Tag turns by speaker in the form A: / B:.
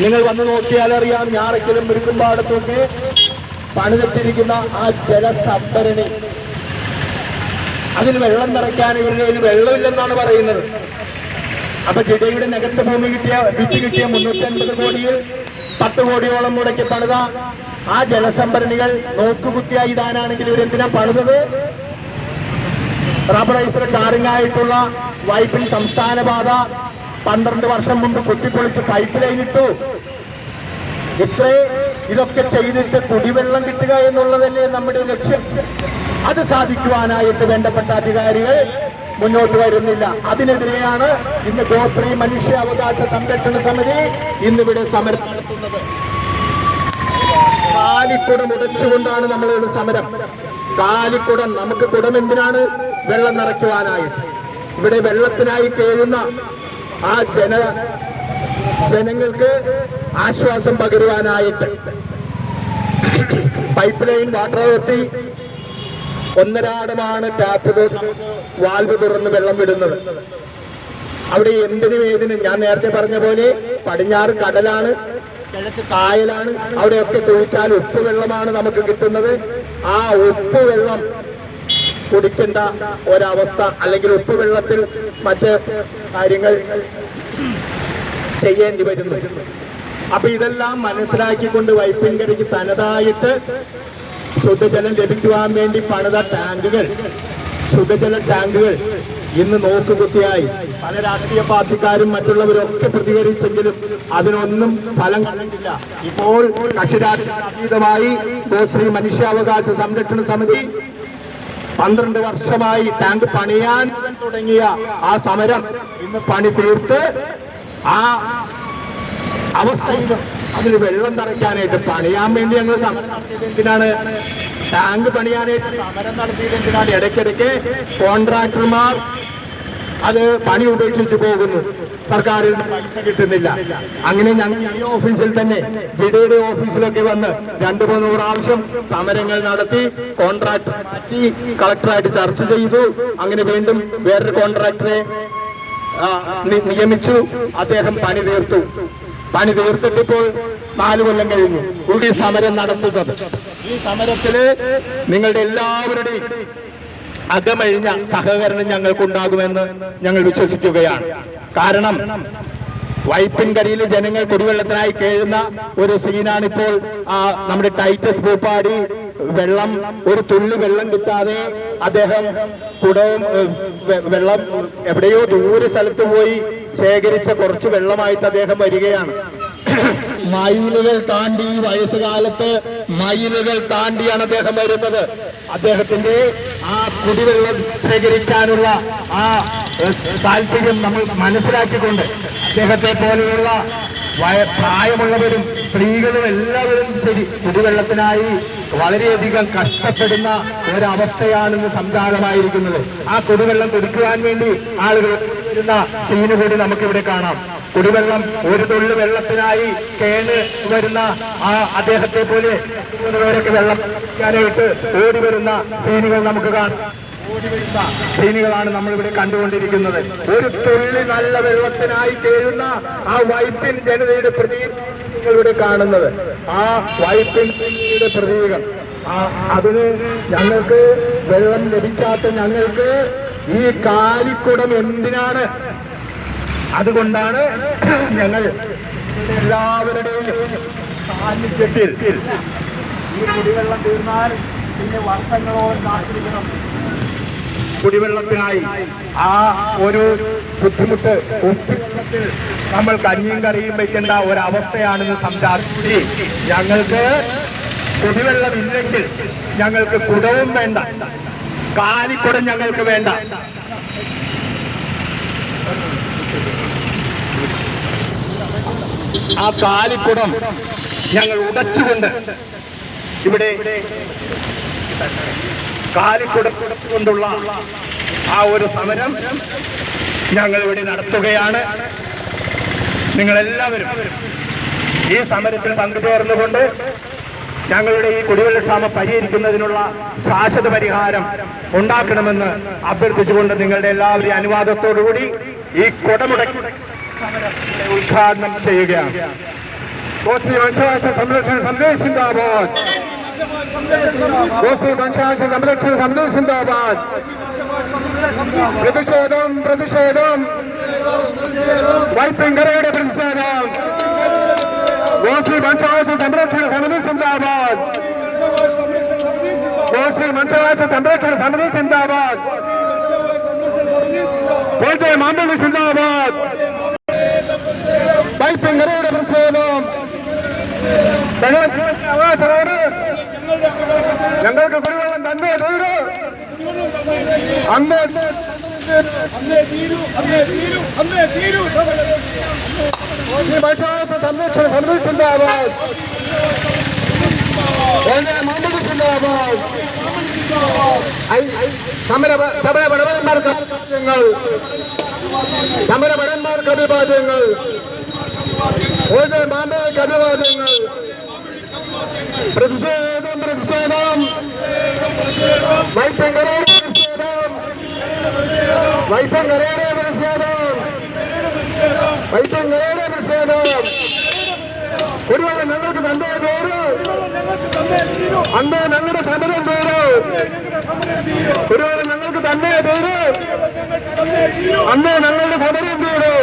A: നിങ്ങൾ വന്ന് നോക്കിയാൽ അറിയാം ഞാറയ്ക്കലും മുരുക്കുംപാടത്തുമൊക്കെ പണിതിട്ടിരിക്കുന്ന ആ ജലസംഭരണി. അതിൽ വെള്ളം നിറയ്ക്കാൻ ഇവരുടെ കയ്യിൽ വെള്ളമില്ലെന്നാണ് പറയുന്നത്. അപ്പൊ ജിഡയുടെ നികത്ത് ഭൂമി കിട്ടിയ വിറ്റ് കിട്ടിയ മുന്നൂറ്റി അൻപത് കോടിയിൽ പത്ത് കോടിയോളം മുടക്കി പണിത ആ ജലസംഭരണികൾ നോക്കുകുത്തിയായി ഇടാനാണെങ്കിൽ ഇവരെന്തിനാ പണിതത്? റബ്ബറൈസർ ടാറിങ്ങായിട്ടുള്ള വൈപ്പിൻ സംസ്ഥാന പാത പന്ത്രണ്ട് വർഷം മുമ്പ് കുത്തിപ്പൊളിച്ച് പൈപ്പ് ലൈൻ ഇട്ടു. ഇത്രേ ഇതൊക്കെ ചെയ്തിട്ട് കുടിവെള്ളം കിട്ടുക എന്നുള്ളതല്ലേ നമ്മുടെ ലക്ഷ്യം. അത് സാധിക്കുവാനായിട്ട് വേണ്ടപ്പെട്ട അധികാരികൾ മുന്നോട്ട് വരുന്നില്ല. അതിനെതിരെയാണ് ഇന്ന് ഗോശ്രീ മനുഷ്യാവകാശ സംരക്ഷണ സമിതി ഇന്നിവിടെ സമരം നടത്തുന്നത്. കാലിക്കുടം ഉടച്ചുകൊണ്ടാണ് നമ്മളുടെ സമരം. കാലിക്കുടം നമുക്ക് കുടം എന്തിനാണ് വെള്ളം നിറയ്ക്കുവാനായിട്ട്? ഇവിടെ വെള്ളത്തിനായി കേഴുന്ന ആ ജന ജനങ്ങൾക്ക് ആശ്വാസം പകരുവാനായിട്ട് പൈപ്പ് ലൈൻ വാട്ടർ അതോറിറ്റി ഒന്നരാടമാണ് ടാപ്പ് വാൽവ് തുറന്ന് വെള്ളം വിടുന്നത്. അവിടെ എന്തിനും ഏതിനും ഞാൻ നേരത്തെ പറഞ്ഞ പോലെ പടിഞ്ഞാറ് കടലാണ് കായലാണ് അവിടെയൊക്കെ കുഴിച്ചാൽ ഉപ്പ് വെള്ളമാണ് നമുക്ക് കിട്ടുന്നത്. ആ ഉപ്പ് വെള്ളം കുടിക്കേണ്ട ഒരവസ്ഥ അല്ലെങ്കിൽ ഉപ്പ് വെള്ളത്തിൽ മറ്റ് കാര്യങ്ങൾ ചെയ്യേണ്ടി വരുന്നു. അപ്പൊ ഇതെല്ലാം മനസ്സിലാക്കിക്കൊണ്ട് വൈപ്പിൻകരയ്ക്ക് തനതായിട്ട് ശുദ്ധജലം ലഭിക്കുവാൻ വേണ്ടി പണിത ടാങ്കുകൾ ശുദ്ധജല ടാങ്കുകൾ ഇന്ന് നോക്കുകുത്തിയായി. പല രാഷ്ട്രീയ പാർട്ടിക്കാരും മറ്റുള്ളവരൊക്കെ പ്രതികരിച്ചെങ്കിലും അതിനൊന്നും ഫലം കണ്ടില്ല ഇപ്പോൾ കക്ഷിരാഷ്ട്രീയ ഗോശ്രീ മനുഷ്യാവകാശ സംരക്ഷണ സമിതി പന്ത്രണ്ട് വർഷമായി ടാങ്ക് പണിയാൻ തുടങ്ങിയ ആ സമരം ഇന്ന് പണി തീർത്ത് ആ അവസ്ഥയിലും അതിന് വെള്ളം തറയ്ക്കാനായിട്ട് പണിയാൻ വേണ്ടി ഞങ്ങൾ സമരം നടത്തിയത് എന്തിനാണ്? ടാങ്ക് പണിയാനായിട്ട് സമരം നടത്തിയത് എന്തിനാണ്? ഇടയ്ക്കിടയ്ക്ക് കോൺട്രാക്ടർമാർ അത് പണി ഉപേക്ഷിച്ചു പോകുന്നു. സർക്കാരിൽ പൈസ കിട്ടുന്നില്ല. അങ്ങനെ ഞങ്ങൾ ഈ ഓഫീസിൽ തന്നെ ജിഡയുടെ ഓഫീസിലൊക്കെ വന്ന് രണ്ടു മൂന്ന് പ്രാവശ്യം സമരങ്ങൾ നടത്തി കോൺട്രാക്ടർ മാറ്റി കളക്ടറായിട്ട് ചർച്ച ചെയ്തു. അങ്ങനെ വീണ്ടും വേറൊരു കോൺട്രാക്ടറെ നിയമിച്ചു. അദ്ദേഹം പണി തീർത്തു. പണി തീർത്തിട്ടിപ്പോൾ നാല് കൊല്ലം കഴിഞ്ഞു. ഈ സമരം നടത്തുന്നത്. ഈ സമരത്തിൽ നിങ്ങളുടെ എല്ലാവരുടെയും അകമഴിഞ്ഞ സഹകരണം ഞങ്ങൾക്കുണ്ടാകുമെന്ന് ഞങ്ങൾ വിശ്വസിക്കുകയാണ്. കാരണം വൈപ്പിൻകരയിൽ ജനങ്ങൾ കുടിവെള്ളത്തിനായി കേഴുന്ന ഒരു സീനാണിപ്പോൾ. നമ്മുടെ ടൈറ്റസ് പൂപ്പാടി വെള്ളം ഒരു തുള്ളി വെള്ളം കിട്ടാതെ അദ്ദേഹം കുടവും വെള്ളം എവിടെയോ ദൂരെ സ്ഥലത്ത് പോയി ശേഖരിച്ച കുറച്ച് വെള്ളമായിട്ട് അദ്ദേഹം വരികയാണ്. മയിലുകൾ താണ്ടി വയസ്സുകാലത്ത് മയിലുകൾ താണ്ടിയാണ് അദ്ദേഹം വരുന്നത്. അദ്ദേഹത്തിന്റെ ആ കുടിവെള്ളം ശേഖരിക്കാനുള്ള ആ താല്പര്യം നമ്മൾ മനസ്സിലാക്കിക്കൊണ്ട് അദ്ദേഹത്തെ പോലെയുള്ള പ്രായമുള്ളവരും സ്ത്രീകളും എല്ലാവരും ശരി കുടിവെള്ളത്തിനായി വളരെയധികം കഷ്ടപ്പെടുന്ന ഒരവസ്ഥയാണെന്ന് സംജാതമായിരിക്കുന്നത്. ആ കുടിവെള്ളം കുടിക്കുവാൻ വേണ്ടി ആളുകൾ വരുന്ന സീന് കൂടി നമുക്കിവിടെ കാണാം. കുടിവെള്ളം ഒരു തുള്ളി വെള്ളത്തിനായി കേണ് വരുന്ന ആ അദ്ദേഹത്തെ പോലെ മൂന്ന് വെള്ളം ഓടി വരുന്ന സീനുകൾ നമുക്ക് കാണാം. ഓടി നമ്മളിവിടെ കണ്ടുകൊണ്ടിരിക്കുന്നത്. ഒരു തുള്ളി നല്ല വെള്ളത്തിനായി ചേരുന്ന ആ വൈപ്പിൻ ജനതയുടെ പ്രതീകം ഇവിടെ കാണുന്നത്. ആ വൈപ്പിൻ ജനതയുടെ പ്രതീകം. അതിന് ഞങ്ങൾക്ക് വെള്ളം ലഭിക്കാത്ത ഞങ്ങൾക്ക് ഈ കാലിക്കുടം എന്തിനാണ്? അതുകൊണ്ടാണ് ഞങ്ങൾ എല്ലാവരുടെയും സാന്നിധ്യത്തിൽ ഈ കുടിവെള്ളം തീർന്നാൽ പിന്നെ വർഷങ്ങളോളം കാത്തിരിക്കണം. കുടിവെള്ളത്തിനായി ആ ഒരു ബുദ്ധിമുട്ട് ഉപ്പിവെള്ളത്തിൽ നമ്മൾ കഞ്ഞിയും കറിയും വയ്ക്കേണ്ട ഒരവസ്ഥയാണെന്ന് സംസാരിച്ചു ഞങ്ങൾക്ക് കുടിവെള്ളം ഇല്ലെങ്കിൽ ഞങ്ങൾക്ക് കുടവും വേണ്ട. കാലിക്കുടം ഞങ്ങൾക്ക് വേണ്ട. ആ കാലിക്കുടം ഞങ്ങൾ ഉടച്ചുകൊണ്ട് ഇവിടെ കാലിക്കുടം ഉടച്ചുകൊണ്ടുള്ള ആ ഒരു സമരം ഞങ്ങൾ ഇവിടെ നടത്തുകയാണ്. നിങ്ങളെല്ലാവരും ഈ സമരത്തിൽ പങ്കുചേർന്നുകൊണ്ട് ഞങ്ങളുടെ ഈ കുടിവെള്ളക്ഷാമം പരിഹരിക്കുന്നതിനുള്ള ശാശ്വത പരിഹാരം ഉണ്ടാക്കണമെന്ന് അഭ്യർത്ഥിച്ചുകൊണ്ട് നിങ്ങളുടെ എല്ലാവരുടെയും അനുവാദത്തോടുകൂടി ഈ കുടമുടക്കി
B: ഉദ്ഘാടനം ചെയ്യുകയാണ്. സംരക്ഷണ സമിതി സിന്ദാബാദ് മുസ്ലിം വംശാവകാശ സംരക്ഷണ സമിതി സിന്ദാബാദ് പ്രതിഷേധം പ്രതിഷേധം വൈപ്പിങ്കരയുടെ പ്രതിഷേധം മുസ്ലിം വംശാവകാശ സംരക്ഷണ സമിതി സിന്ദാബാദ് മുസ്ലിം വംശാവകാശ സംരക്ഷണ സമിതി സിന്ദാബാദ് പോലത്തെ മാമ്പള്ളി സിന്ദാബാദ് വൈപ്പിങ്കരയുടെ പ്രതിഷേധം ഞങ്ങളുടെ അവകാശമാണ് ഞങ്ങൾക്ക് കുടിവെള്ളം തന്നെ തീരു അന്ന്
C: അന്നേ തീരൂ അന്നേ തീരൂ അന്നേ തീരൂ.
B: മുസ്ലിം വംശാവകാശ സംരക്ഷണ സമിതി സിന്ദാബാദ്. പോലത്തെ മാമ്പള്ളി സിന്ദാബാദ്. ഐ- സമര സമര ഭടവന്മാർക്ക് അഭിവാദ്യങ്ങൾ. സമര ഭടന്മാർക്ക് അഭിവാദ്യങ്ങൾ. പോലത്തെ മാമ്പള്ളി അഭിവാദ്യങ്ങൾ. പ്രതിഷേധം പ്രതിഷേധം വൈപ്പങ്കരയുടെ പ്രതിഷേധം വൈപ്പങ്കരയുടെ പ്രതിഷേധം. വൈപ്പങ്കരയുടെ പ്രതിഷേധം. ഒരുപാട് ഞങ്ങൾക്ക് തന്റെ തീരൂ. അന്ന് ഞങ്ങളുടെ സമരം തീരൂ. ഒരുപാട് ഞങ്ങൾക്ക് തന്റെ തീരൂ. അന്ന് ഞങ്ങളുടെ സമരം പ്രതിഷേധം